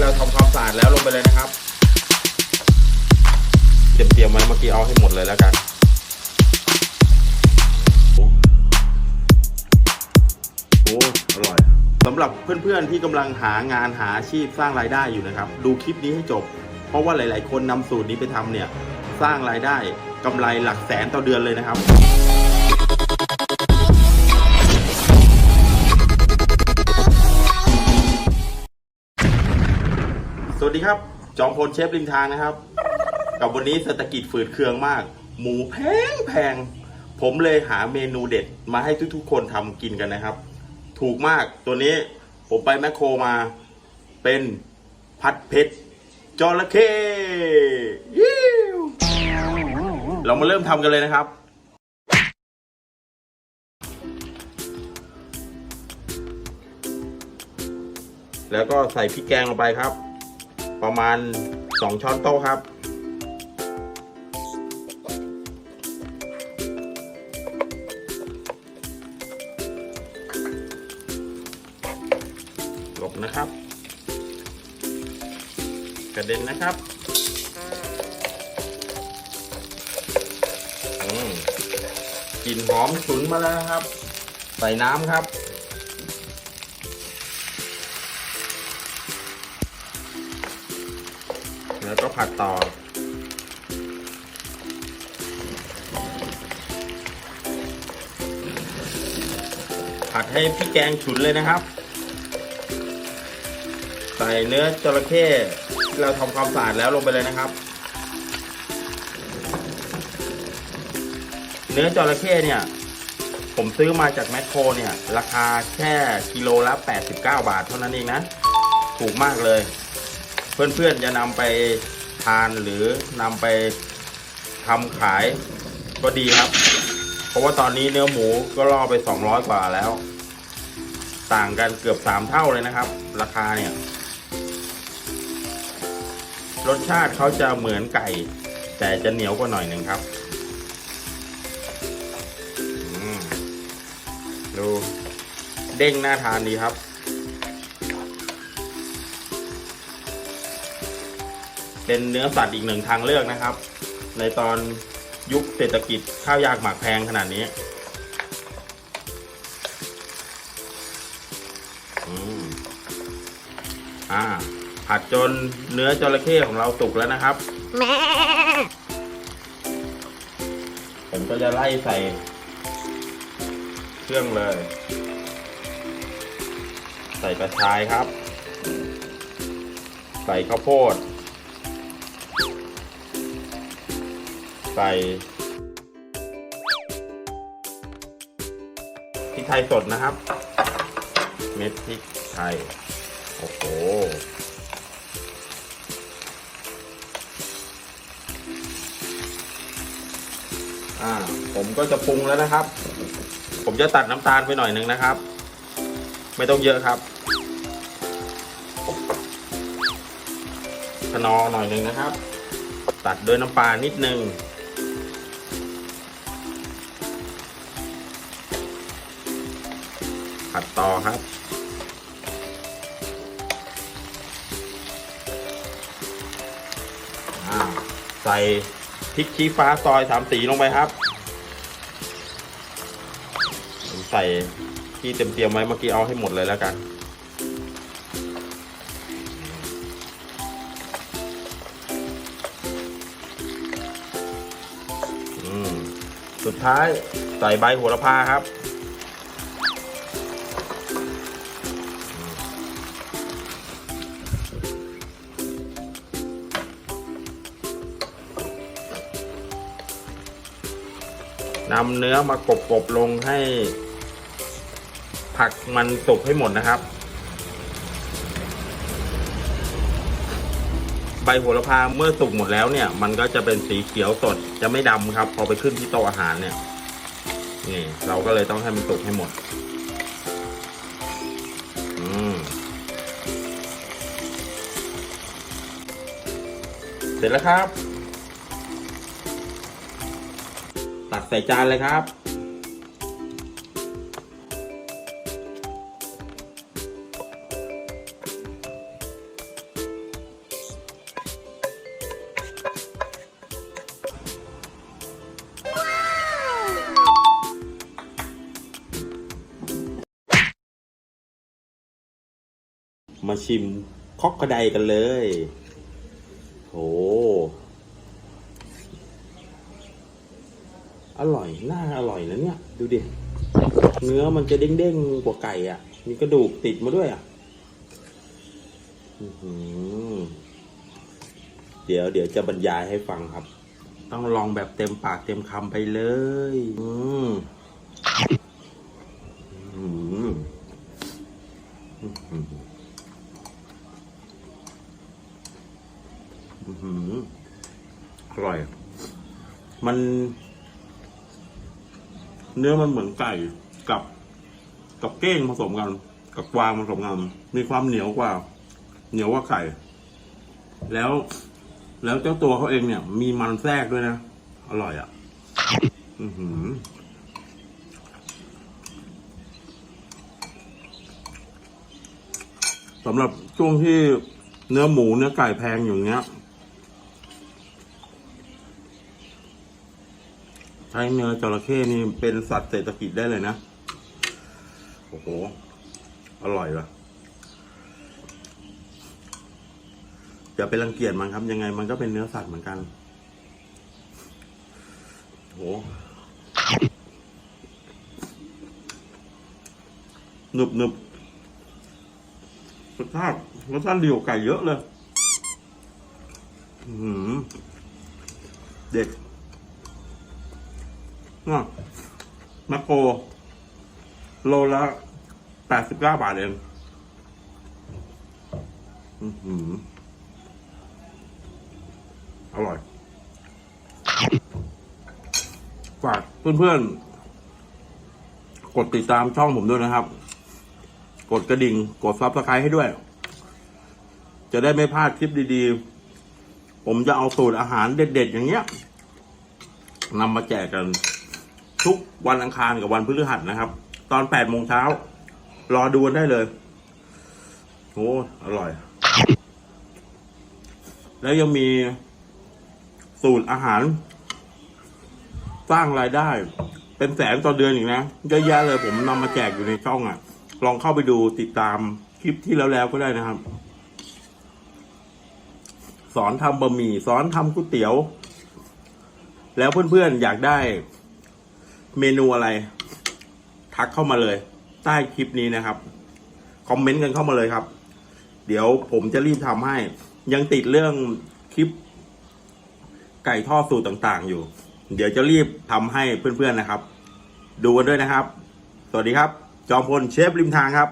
เราทำความสะอาดแล้วลงไปเลยนะครับเตรียมเตรียมๆไว้เมื่อกี้เอาให้หมดเลยแล้วกันโอ้อร่อยสำหรับเพื่อนๆที่กำลังหางานหาอาชีพสร้างรายได้อยู่นะครับ ดูคลิปนี้ให้จบ เพราะว่าหลาย ๆ คนนำสูตรนี้ไปทำเนี่ย สร้างรายได้กำไรหลักแสนต่อเดือนเลยนะครับ สวัสดีครับ จอมพลเชฟริมทางนะครับ กับวันนี้เศรษฐกิจฝืดเคืองมาก หมูแพงแพง ผมเลยหาเมนูเด็ดมาให้ทุกๆ คนทำกินกันนะครับ ถูกมากตัวนี้ผมไปแมคโครมา เป็นพัดเพชรจระเข้เรามาเริ่มทำกันเลยนะครับแล้วก็ใส่พริกแกงลงไปครับ ประมาณ 2 ช้อนโต๊ะครับ หลบนะครับ กระเด็นนะครับอืมกลิ่นหอมฉุนมาแล้วครับ ใส่น้ำครับ แล้วก็ผัดต่อ ผัดให้พี่แกงฉุนเลยนะครับ ใส่เนื้อจระเข้ที่เราทำความสะอาดแล้วลงไปเลยนะครับ เนื้อจระเข้เนี่ย ผมซื้อมาจากแมคโครเนี่ย ราคาแค่กิโลละ 89 บาทเท่านั้นเองนะ ถูกมากเลย เพื่อนๆจะนำไปทานหรือนำไปทำขายก็ดีครับ เพราะว่าตอนนี้เนื้อหมูก็ล่อไป 200 กว่าแล้ว ต่างกันเกือบ 3 เท่าเลยนะครับ ราคาเนี่ย รสชาติเขาจะเหมือนไก่ แต่จะเหนียวกว่าหน่อยหนึ่งครับดูเด้งน่าทานดีครับ เป็นเนื้อสัตว์อีกหนึ่งทางเลือกนะครับ ในตอนยุคเศรษฐกิจข้าวยากหมากแพงขนาดนี้อืมอ่า ผัดจนเนื้อจระเข้ของเราสุกแล้วนะครับ ผมก็จะไล่ใส่ เครื่องเลย ใส่กระชายครับ ใส่ข้าวโพด ใส่พริกไทยสดนะครับ เม็ดพริกไทย โอ้โหอ่าผมก็จะปรุงแล้วนะครับ ผมจะตัดน้ำตาลไปหน่อยหนึ่งนะครับ ไม่ต้องเยอะครับขนอหน่อยหนึ่งนะครับ ตัดด้วยน้ำปลานิดนึง ผัดต่อครับใส่พริกชี้ฟ้าซอยสามสีลงไปครับผมใส่ที่เตรียมไว้เมื่อกี้เอาให้หมดเลยแล้วกัน สุดท้ายใส่ใบโหระพาครับ นำเนื้อมากบๆลงให้ ผักมันสุกให้หมดนะครับ ใบโหระพาเมื่อสุกหมดแล้วเนี่ย มันก็จะเป็นสีเขียวสดจะไม่ดำครับ พอไปขึ้นที่โต๊ะอาหารเนี่ยนี่เราก็เลยต้องให้มันสุกให้หมด อืมเสร็จแล้วครับักใส่จานเลยครับ มาชิมค็อกกระไดกันเลย โห อร่อยน่าอร่อยนะเนี่ย ดูดิ เนื้อมันจะเด้งๆกว่าไก่อะ มีกระดูกติดมาด้วยอะเดี๋ยวเดี๋ยวจะบรรยายให้ฟังครับ ต้องลองแบบเต็มปากเต็มคำไปเลย อืมอืออืออืออร่อย มัน เนื้อมันเหมือนไก่กับ กับเก้งผสมกัน กับกวางผสมกันมีความเหนียวกว่า เหนียวกว่าไก่ แล้ว แล้วเจ้าตัวเขาเองเนี่ย มีมันแทรกด้วยนะ อร่อยอะ อือหือสำหรับช่วงที่เนื้อหมูเนื้อไก่แพงอย่างเงี้ย ช้เนื้อจระเข้นี่เป็นสัตว์เศรษฐกิจได้เลยนะ โอ้โห อร่อยว่ะอย่าไปรังเกียจมันครับ ยังไงมันก็เป็นเนื้อสัตว์เหมือนกันโอ้โหหนึบหนึบรสชาติรสชาติเดีกว่าไก่เยอะเลยอือหือเด็ก น่ะมคโครโลละแปดสิบเก้าบาทเองอือหืออร่อย ฝากเพื่อนๆ กดติดตามช่องผมด้วยนะครับ กดกระดิ่ง กดซับสไครต์ให้ด้วย จะได้ไม่พลาดคลิปดีๆ ผมจะเอาสูตรอาหารเด็ดๆ อย่างเงี้ยนำมาแจกกัน ทุกวันอังคารกับวันพฤหัสนะครับ ตอนแปดโมงเช้า รอดูกันได้เลยโอ้อร่อย แล้วยังมีสูตรอาหาร สร้างรายได้ เป็นแสนต่อเดือนอีกนะเยอะแยะเลยผมนำมาแจกอยู่ในช่องอะ ลองเข้าไปดูติดตามคลิปที่แล้วแล้วๆก็ได้นะครับ สอนทำบะหมี่สอนทำก๋วยเตี๋ยว แล้วเพื่อนๆอยากได้ เมนูอะไร ทักเข้ามาเลย ใต้คลิปนี้นะครับคอมเมนต์กันเข้ามาเลยครับ เดี๋ยวผมจะรีบทำให้ ยังติดเรื่องคลิป ไก่ทอดสูตรต่างๆ อยู่ เดี๋ยวจะรีบทำให้เพื่อนๆนะครับ ดูกันด้วยนะครับ สวัสดีครับ จอมพลเชฟริมทางครับ